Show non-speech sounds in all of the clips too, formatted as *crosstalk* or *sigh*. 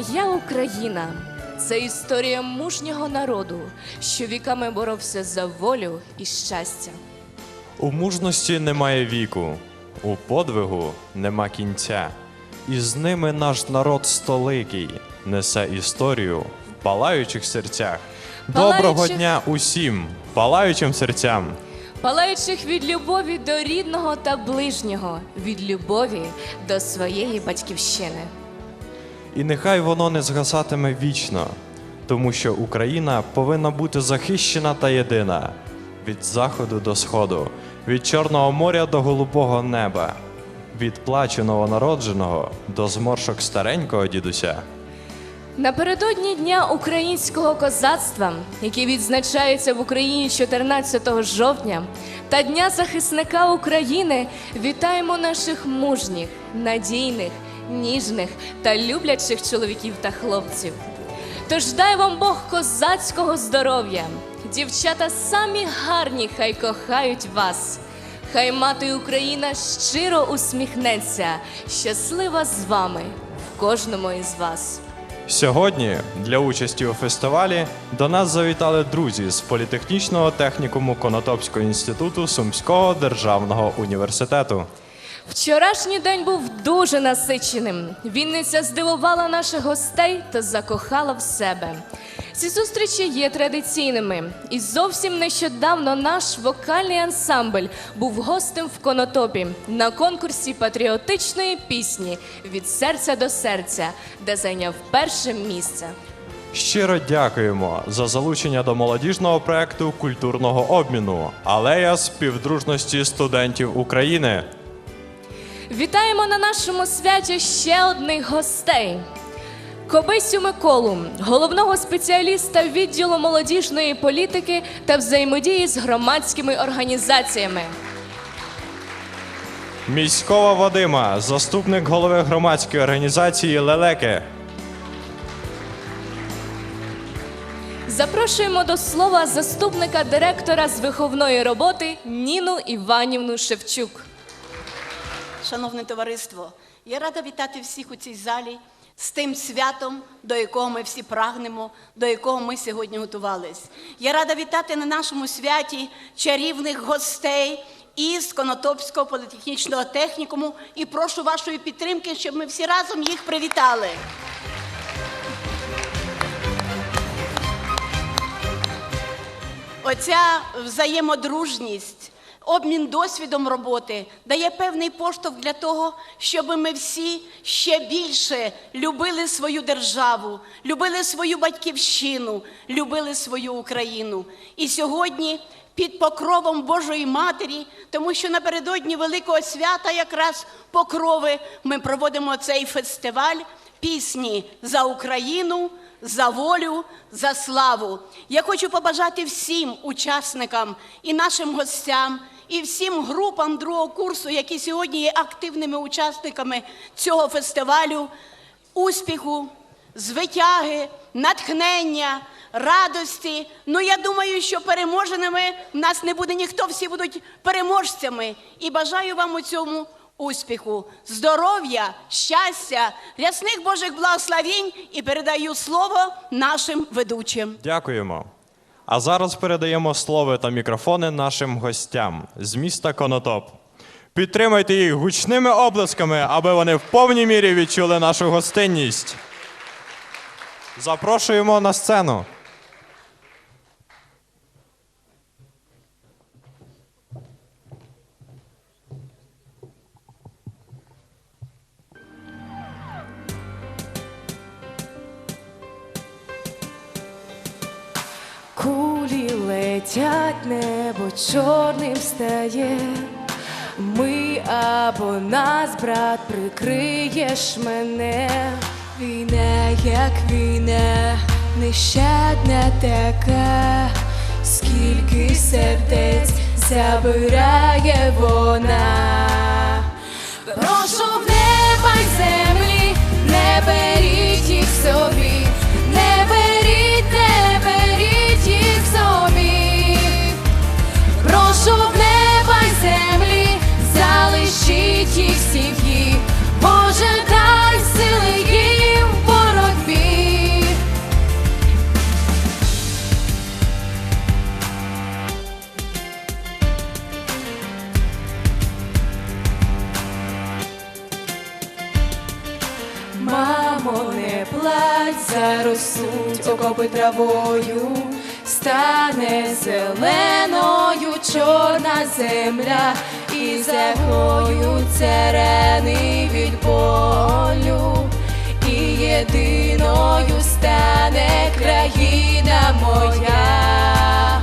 Моя Україна це історія мужнього народу, що віками боровся за волю і щастя. У мужності немає віку, у подвигу нема кінця. І з ними наш народ столикий несе історію в палаючих серцях. Доброго дня усім, палаючим серцям. Палаючих від любові до рідного та ближнього, від любові до своєї батьківщини. І нехай воно не згасатиме вічно, тому що Україна повинна бути захищена та єдина від заходу до сходу, від Чорного моря до голубого неба, від плачу новонародженого до зморшок старенького дідуся. Напередодні Дня українського козацтва, який відзначається в Україні 14 жовтня, та Дня захисника України вітаємо наших мужніх, надійних, ніжних та люблячих чоловіків та хлопців. Тож дай вам Бог козацького здоров'я. Дівчата самі гарні, хай кохають вас. Хай мати Україна щиро усміхнеться, щаслива з вами в кожному із вас. Сьогодні для участі у фестивалі до нас завітали друзі з політехнічного технікуму Конотопського інституту Сумського державного університету. Вчорашній день був дуже насиченим. Вінниця здивувала наших гостей та закохала в себе. Ці зустрічі є традиційними, і зовсім нещодавно наш вокальний ансамбль був гостем в Конотопі на конкурсі патріотичної пісні від серця до серця, де зайняв перше місце. Щиро дякуємо за залучення до молодіжного проекту культурного обміну Алея співдружності студентів України. Вітаємо на нашому святі ще одних гостей. Кобисю Миколу, головного спеціаліста відділу молодіжної політики та взаємодії з громадськими організаціями. Міського Вадима, заступник голови громадської організації Лелеки. Запрошуємо до слова заступника директора з виховної роботи Ніну Іванівну Шевчук. Шановне товариство, я рада вітати всіх у цій залі з тим святом, до якого ми всі прагнемо, до якого ми сьогодні готувались. Я рада вітати на нашому святі чарівних гостей із Конотопського політехнічного технікуму і прошу вашої підтримки, щоб ми всі разом їх привітали. Оця взаємодружність, обмін досвідом роботи дає певний поштовх для того, щоб ми всі ще більше любили свою державу, любили свою батьківщину, любили свою Україну. І сьогодні під покровом Божої Матері, тому що напередодні Великого свята, якраз покрови, ми проводимо цей фестиваль пісні за Україну за волю, за славу. Я хочу побажати всім учасникам і нашим гостям, і всім групам другого курсу, які сьогодні є активними учасниками цього фестивалю, успіху, звитяги, натхнення, радості. Ну я думаю, що переможеними в нас не буде ніхто, всі будуть переможцями. І бажаю вам у цьому успіху, здоров'я, щастя, рясних Божих благословінь і передаю слово нашим ведучим. Дякуємо. А зараз передаємо слово та мікрофони нашим гостям з міста Конотоп. Підтримайте їх гучними облисками, аби вони в повній мірі відчули нашу гостинність. Запрошуємо на сцену. Летять, небо чорним стає. Ми або нас, брат, прикриєш мене. Війна, як війна, нещадна така, скільки сердець забирає вона. Прошу в неба й землі, не беріть їх собі, навчить їх сім'ї, Боже, дай сили їм в боротьбі. Мамо, не плач, заростуть окопи травою. Стане зеленою чорна земля і загоються рани від болю, і єдиною стане країна моя.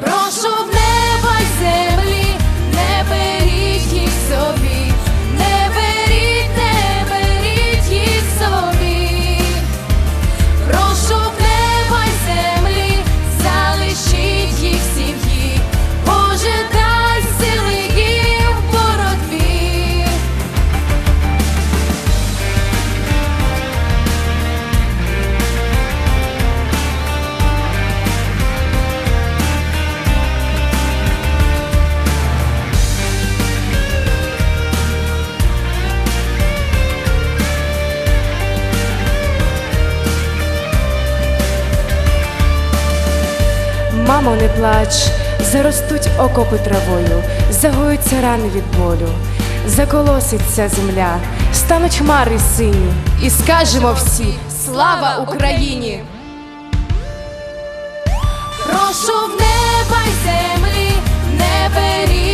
Прошу в неба й землі, не беріть їх собі, плач, заростуть окопи травою, загоються рани від болю, заколоситься земля, стануть хмари сині, і скажемо всі Слава Україні! Прошу в неба й землі, не беріть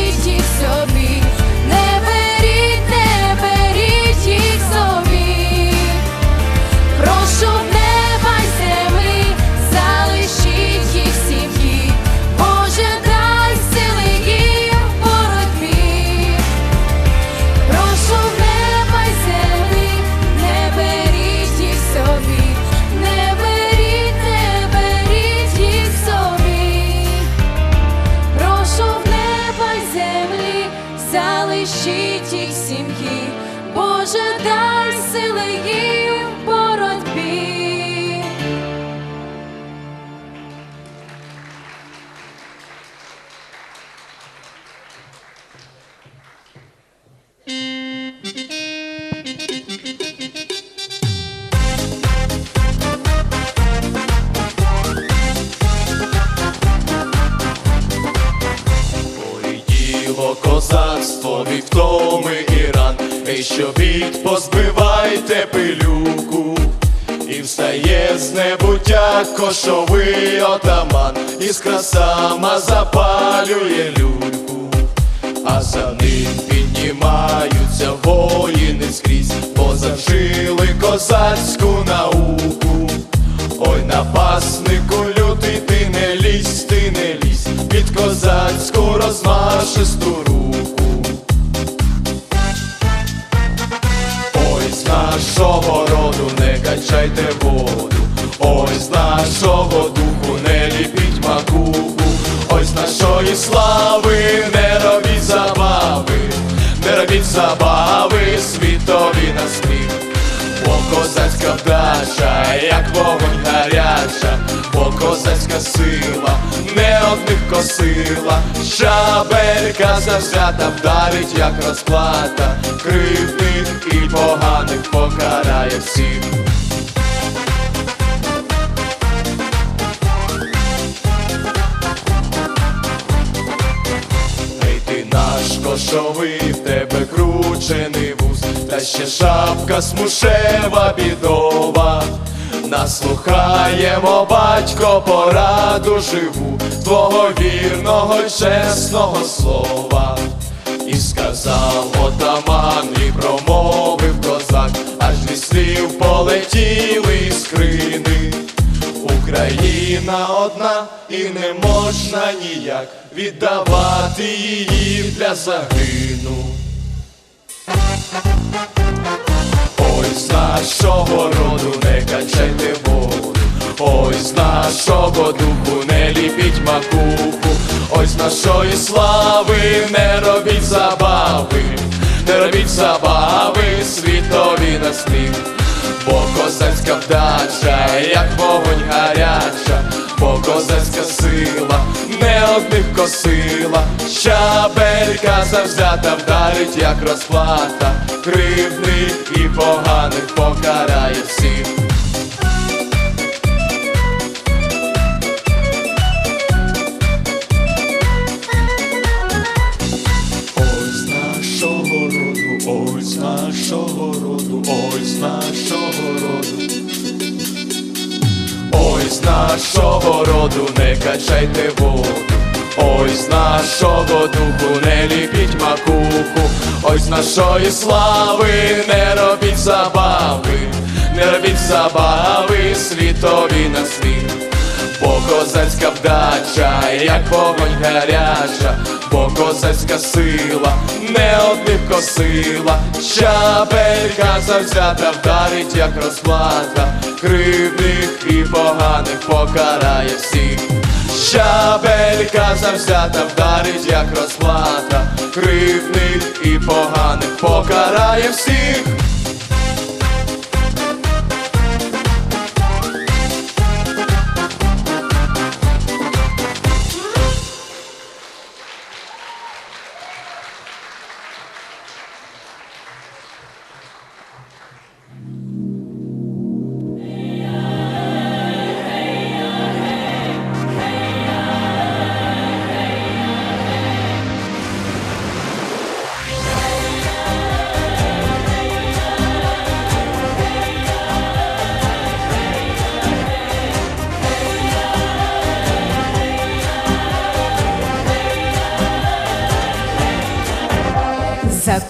іскра сама запалює люльку, а за ним піднімаються воїни скрізь, бо завжили козацьку науку. Ой, напаснику лютий, ти не лізь, ти не лізь, під козацьку розмашисту руку. Ой, з нашого роду не качайте воду, з нашого духу не ліпіть макуху, з нашої слави не робіть забави, не робіть забави, світові на сміх. Бо козацька вдача, як вогонь гаряча, бо козацька сила не одних косила, шабелька завзята вдарить, як розплата, кривдних і поганих покарає всіх. Наш кошовий, в тебе кручений вуз, та ще шапка смушева бідова. Наслухаємо, батько, пораду живу, твого вірного, й чесного слова. І сказав отаман, і промовив козак, аж слів полетіли іскрини. Україна одна і не можна ніяк віддавати її для загину. Ой, з нашого роду не качайте воду, ой, з нашого духу не ліпіть макуху, ой, з нашої слави не робіть забави, не робіть забави, козацька вдача, як вогонь гаряча, бо козацька сила не одних косила, щабелька завзята вдарить, як розплата, кривдних і поганих покарає всіх. З нашого роду, з нашого роду, ой, з з нашого роду не качайте воду. Ой, з нашого духу не ліпіть макуху, ой, з нашої слави не робіть забави, не робіть забави світові на світ. Бо козацька вдача, як вогонь гаряча, козацька сила не одних косила, Щабелька завзята вдарить, як розплата, кривних і поганих покарає всіх. Щабелька завзята вдарить, як розплата, кривних і поганих покарає всіх.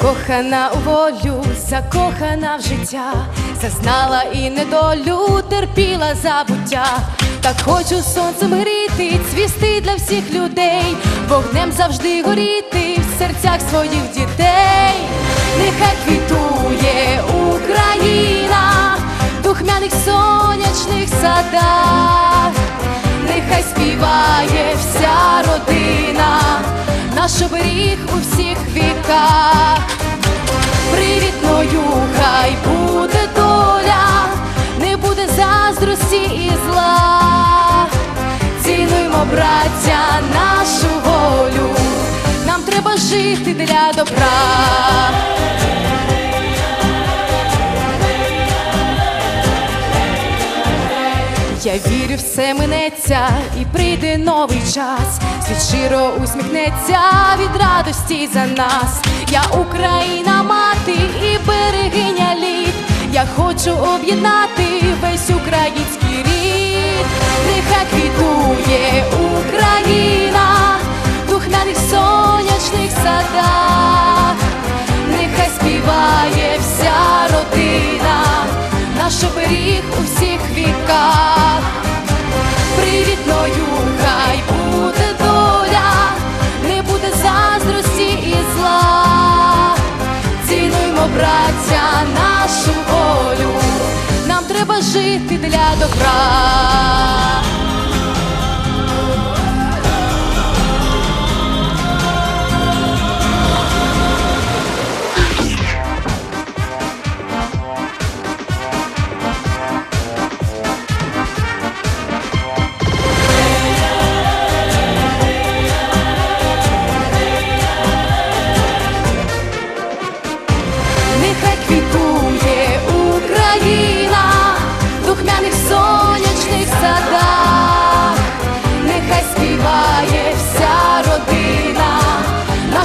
Закохана у волю, закохана в життя, зазнала і недолю, терпіла забуття. Так хочу сонцем гріти, цвісти для всіх людей, вогнем завжди горіти в серцях своїх дітей. Нехай квітує Україна, духмяних сонячних садах, нехай співає вся родина, наш оберіг у всіх віках. Привітною хай буде доля, не буде заздрості і зла. Цінуймо, браття, нашу волю, нам треба жити для добра. Вірю, все минеться і прийде новий час. Світ щиро усміхнеться від радості за нас. Я Україна, мати і берегиня літ. Я хочу об'єднати весь український рід. Нехай квітує Україна в духмяних сонячних садах. Нехай співає вся родина, наш оберіг у всіх віках. Привітною хай буде доля, не буде заздрості і зла. Цінуймо, браття, нашу волю, нам треба жити для добра.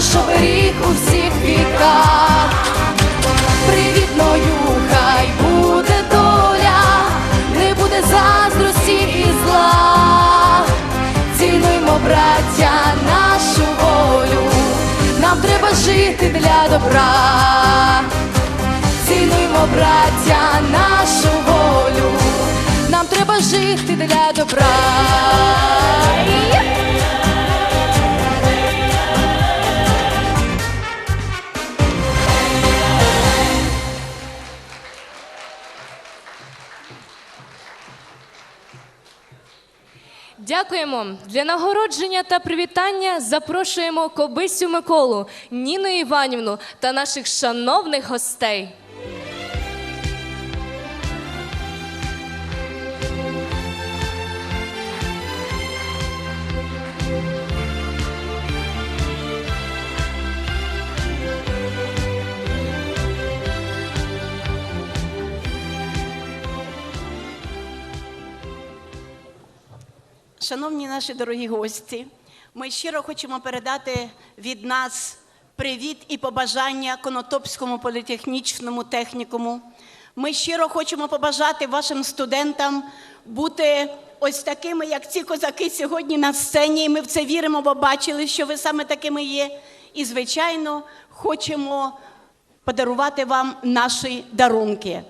Наш оберіг у всіх віках. Привітною хай буде доля, не буде заздрості і зла. Цінуймо, браття, нашу волю, нам треба жити для добра. Цінуймо, браття, нашу волю, нам треба жити для добра. Дякуємо для нагородження та привітання. Запрошуємо Кобисю Миколу, Ніну Іванівну та наших шановних гостей. Шановні наші дорогі гості, ми щиро хочемо передати від нас привіт і побажання Конотопському політехнічному технікуму. Ми щиро хочемо побажати вашим студентам бути ось такими, як ці козаки сьогодні на сцені. Ми в це віримо, бо бачили, що ви саме такими є. І, звичайно, хочемо подарувати вам наші дарунки.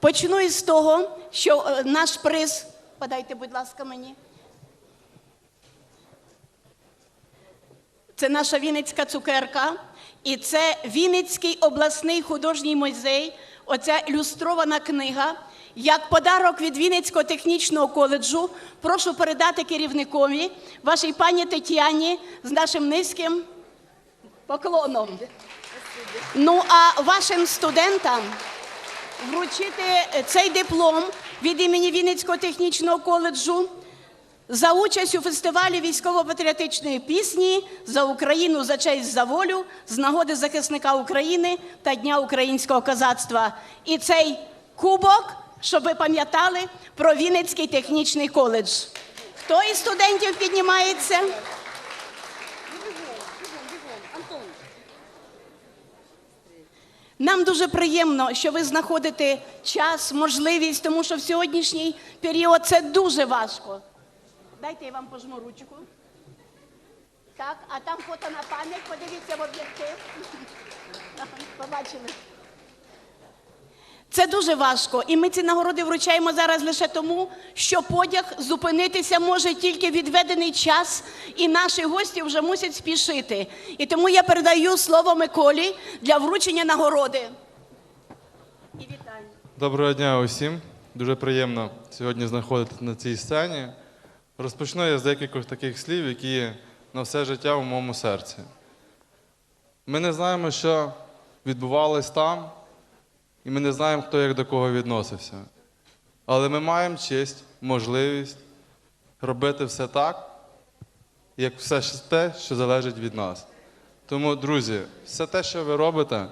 Почну із того, що е, наш приз, подайте, будь ласка, мені. Це наша Вінницька цукерка, і це Вінницький обласний художній музей. Оця ілюстрована книга. Як подарок від Вінницького технічного коледжу, прошу передати керівникові, вашій пані Тетяні з нашим низьким поклоном. Ну а вашим студентам вручити цей диплом від імені Вінницького технічного коледжу за участь у фестивалі військово-патріотичної пісні за Україну за честь за волю з нагоди захисника України та Дня українського козацтва. І цей кубок, щоб ви пам'ятали про Вінницький технічний коледж. Хто із студентів піднімається? Нам дуже приємно, що ви знаходите час, можливість, тому що в сьогоднішній період це дуже важко. Дайте я вам пожму ручку. Так, а там фото на пам'ять, подивіться в об'єктив. *laughs* Побачили. Це дуже важко, і ми ці нагороди вручаємо зараз лише тому, що потяг зупинитися може тільки відведений час, і наші гості вже мусять спішити. І тому я передаю слово Миколі для вручення нагороди. І вітання. Доброго дня усім. Дуже приємно сьогодні знаходитися на цій сцені. Розпочну я з декількох таких слів, які на все життя в моєму серці. Ми не знаємо, що відбувалось там, і ми не знаємо, хто як до кого відносився. Але ми маємо честь, можливість робити все так, як все те, що залежить від нас. Тому, друзі, все те, що ви робите,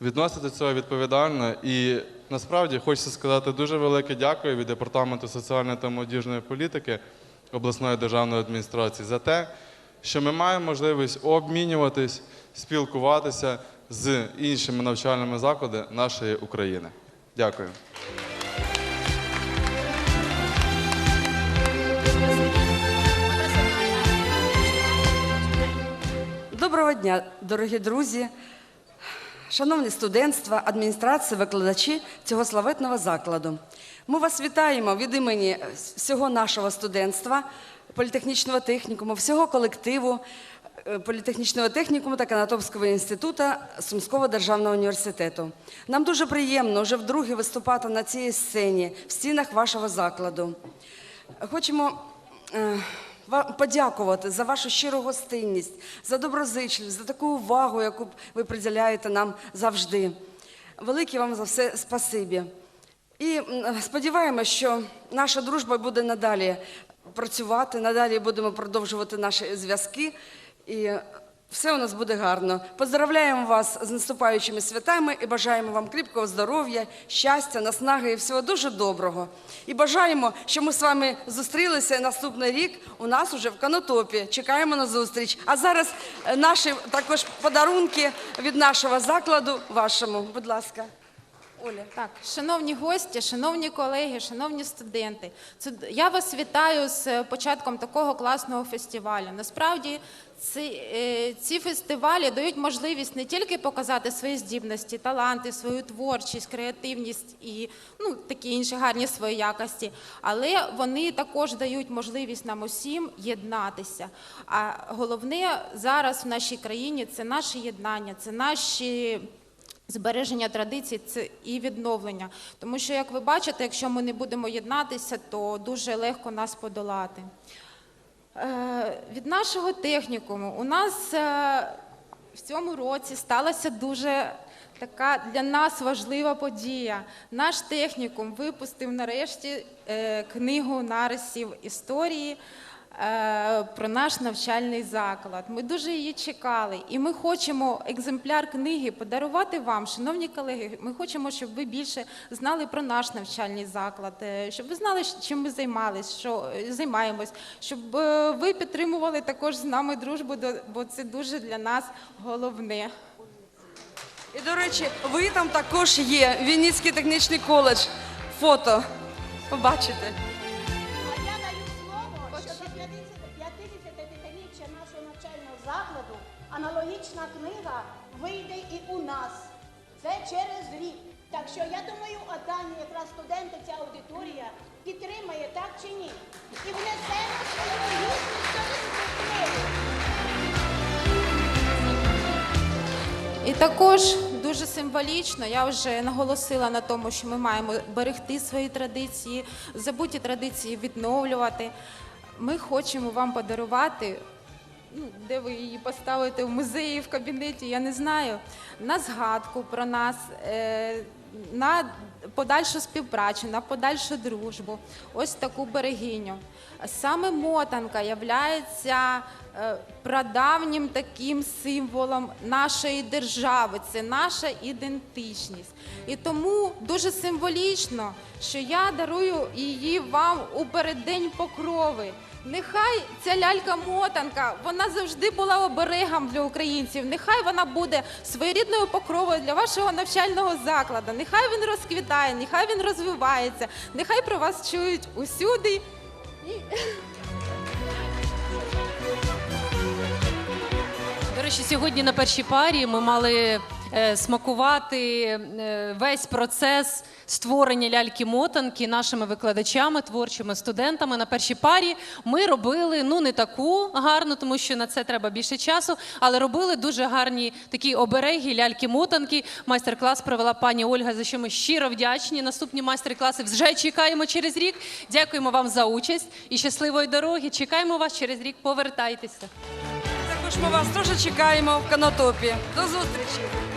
відносите до цього відповідально. І насправді хочеться сказати дуже велике дякую від Департаменту соціальної та молодіжної політики обласної державної адміністрації за те, що ми маємо можливість обмінюватись, спілкуватися з іншими навчальними закладами нашої України. Дякую. Доброго дня, дорогі друзі, шановне студентство, адміністрація, викладачі цього славетного закладу. Ми вас вітаємо від імені всього нашого студентства, політехнічного технікуму, всього колективу е, політехнічного технікуму та Канатопського інституту Сумського державного університету. Нам дуже приємно вже вдруге виступати на цій сцені в стінах вашого закладу. Хочемо е, подякувати за вашу щиру гостинність, за доброзичливість, за таку увагу, яку ви приділяєте нам завжди. Велике вам за все спасибі. І сподіваємося, що наша дружба буде надалі працювати, надалі будемо продовжувати наші зв'язки. І все у нас буде гарно. Поздравляємо вас з наступаючими святами і бажаємо вам кріпкого здоров'я, щастя, наснаги і всього дуже доброго. І бажаємо, що ми з вами зустрілися наступний рік у нас уже в Канотопі. Чекаємо на зустріч. А зараз е, наші також подарунки від нашого закладу вашому. Будь ласка. Оля. Так, шановні гості, шановні колеги, шановні студенти, я вас вітаю з е, початком такого класного фестивалю. Насправді ці, е, ці фестивалі дають можливість не тільки показати свої здібності, таланти, свою творчість, креативність і ну, такі інші гарні свої якості, але вони також дають можливість нам усім єднатися. А головне зараз в нашій країні це наше єднання, це наші. Збереження традицій це і відновлення. Тому що, як ви бачите, якщо ми не будемо єднатися, то дуже легко нас подолати. Е, від нашого технікуму у нас е, в цьому році сталася дуже така для нас важлива подія. Наш технікум випустив нарешті е, книгу нарисів історії про наш навчальний заклад. Ми дуже її чекали, і ми хочемо екземпляр книги подарувати вам, шановні колеги. Ми хочемо, щоб ви більше знали про наш навчальний заклад, е, щоб ви знали, чим ми займались, що е, займаємось, щоб е, ви підтримували також з нами дружбу, бо це дуже для нас головне. І, до речі, ви там також є. Вінницький технічний коледж. Фото. Побачите. аналогічна книга вийде і у нас. Це через рік. Так що я думаю, отані якраз студенти, ця аудиторія підтримає так чи ні. І внесемо свою книгу. І також дуже символічно я вже наголосила на тому, що ми маємо берегти свої традиції, забуті традиції відновлювати. Ми хочемо вам подарувати ну, де ви її поставите в музеї, в кабінеті, я не знаю, на згадку про нас, е, на подальшу співпрацю, на подальшу дружбу. Ось таку берегиню. Саме мотанка являється е, прадавнім таким символом нашої держави, це наша ідентичність. І тому дуже символічно, що я дарую її вам у переддень покрови. Нехай ця лялька-мотанка, вона завжди була оберегом для українців. Нехай вона буде своєрідною покровою для вашого навчального закладу. Нехай він розквітає, нехай він розвивається, нехай про вас чують усюди. До речі, сьогодні на першій парі ми мали смакувати е, весь процес створення ляльки-мотанки нашими викладачами, творчими студентами. На першій парі ми робили ну не таку гарну, тому що на це треба більше часу, але робили дуже гарні такі обереги, ляльки-мотанки. Майстер-клас провела пані Ольга, за що ми щиро вдячні. Наступні майстер-класи вже чекаємо через рік. Дякуємо вам за участь і щасливої дороги. Чекаємо вас через рік. Повертайтеся. Також ми вас дуже чекаємо в канатопі. До зустрічі!